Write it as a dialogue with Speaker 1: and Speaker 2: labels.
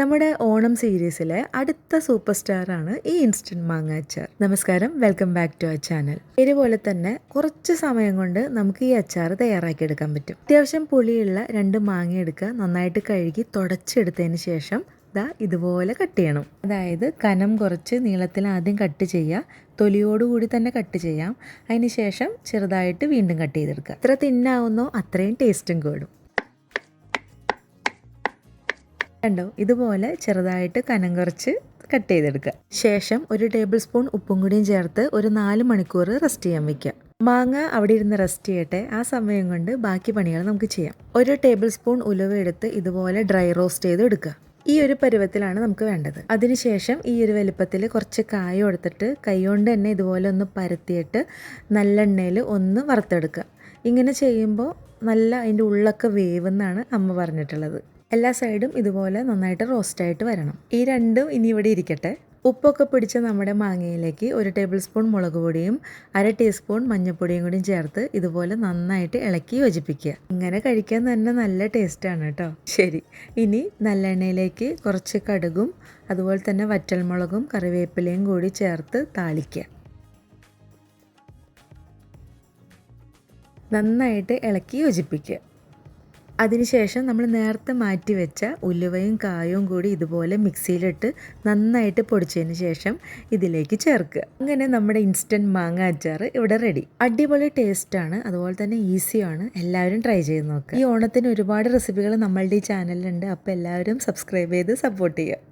Speaker 1: നമ്മുടെ ഓണം സീരീസിലെ അടുത്ത സൂപ്പർ സ്റ്റാറാണ് ഈ ഇൻസ്റ്റന്റ് മാങ്ങ അച്ചാർ നമസ്കാരം welcome back to our channel. ഇതുപോലെ തന്നെ കുറച്ച് സമയം കൊണ്ട് നമുക്ക് ഈ അച്ചാർ തയ്യാറാക്കി എടുക്കാൻ പറ്റും. അത്യാവശ്യം പുളിയുള്ള രണ്ട് മാങ്ങ എടുക്കുക നന്നായിട്ട് കഴുകി തുടച്ചെടുത്തതിന് ശേഷം ദാ ഇതുപോലെ കട്ട് ചെയ്യണം. അതായത് കനം കുറച്ച് നീളത്തിൽ ആദ്യം കട്ട് ചെയ്യുക തൊലിയോടുകൂടി തന്നെ കട്ട് ചെയ്യാം. അതിനുശേഷം ചെറുതായിട്ട് വീണ്ടും കട്ട് ചെയ്തെടുക്കുക. എത്ര തിന്നാവുന്നോ അത്രയും ടേസ്റ്റും കൂടും. കണ്ടോ? ഇതുപോലെ ചെറുതായിട്ട് കനം കുറച്ച് കട്ട് ചെയ്തെടുക്കുക. ശേഷം ഒരു ടേബിൾ സ്പൂൺ ഉപ്പും കൂടിയും ചേർത്ത് ഒരു നാല് മണിക്കൂർ റെസ്റ്റ് ചെയ്യാൻ വെക്കുക. മാങ്ങ അവിടെ ഇരുന്ന് റെസ്റ്റ് ചെയ്യട്ടെ. ആ സമയം കൊണ്ട് ബാക്കി പണികൾ നമുക്ക് ചെയ്യാം. ഒരു ടേബിൾ സ്പൂൺ ഉലുവ എടുത്ത് ഇതുപോലെ ഡ്രൈ റോസ്റ്റ് ചെയ്ത് എടുക്കുക. ഈ ഒരു പരുവത്തിലാണ് നമുക്ക് വേണ്ടത്. അതിനുശേഷം ഈ ഒരു വലുപ്പത്തിൽ കുറച്ച് കായ എടുത്തിട്ട് കൈകൊണ്ട് തന്നെ ഇതുപോലെ ഒന്ന് പരത്തിയിട്ട് നല്ലെണ്ണയിൽ ഒന്ന് വറുത്തെടുക്കുക. ഇങ്ങനെ ചെയ്യുമ്പോൾ നല്ല അതിന്റെ ഉള്ളൊക്കെ വേവെന്നാണ് അമ്മ പറഞ്ഞിട്ടുള്ളത്. എല്ലാ സൈഡും ഇതുപോലെ നന്നായിട്ട് റോസ്റ്റായിട്ട് വരണം. ഈ രണ്ടും ഇനി ഇവിടെ ഇരിക്കട്ടെ. ഉപ്പൊക്കെ പിടിച്ച നമ്മുടെ മാങ്ങയിലേക്ക് ഒരു ടേബിൾ സ്പൂൺ മുളക് പൊടിയും അര ടീസ്പൂൺ മഞ്ഞൾപ്പൊടിയും കൂടി ചേർത്ത് ഇതുപോലെ നന്നായിട്ട് ഇളക്കി യോജിപ്പിക്കുക. ഇങ്ങനെ കഴിക്കാൻ തന്നെ നല്ല ടേസ്റ്റാണ് കേട്ടോ. ശരി ഇനി നല്ല എണ്ണയിലേക്ക് കുറച്ച് കടുകും അതുപോലെ തന്നെ വറ്റൽമുളകും കറിവേപ്പിലയും കൂടി ചേർത്ത് താളിക്കുക. നന്നായിട്ട് ഇളക്കി യോജിപ്പിക്കുക. അതിനുശേഷം നമ്മൾ നേരത്തെ മാറ്റി വെച്ച ഉലുവയും കായവും കൂടി ഇതുപോലെ മിക്സിയിലിട്ട് നന്നായിട്ട് പൊടിച്ചതിന് ശേഷം ഇതിലേക്ക് ചേർക്കുക. അങ്ങനെ നമ്മുടെ ഇൻസ്റ്റന്റ് മാങ്ങ അച്ചാർ ഇവിടെ റെഡി അടിപൊളി ടേസ്റ്റാണ് അതുപോലെ തന്നെ ഈസിയാണ് എല്ലാവരും ട്രൈ ചെയ്ത് നോക്കുക ഈ ഓണത്തിന് ഒരുപാട് റെസിപ്പികൾ നമ്മളുടെ ഈ ചാനലിലുണ്ട് അപ്പോൾ എല്ലാവരും സബ്സ്ക്രൈബ് ചെയ്ത് സപ്പോർട്ട് ചെയ്യുക.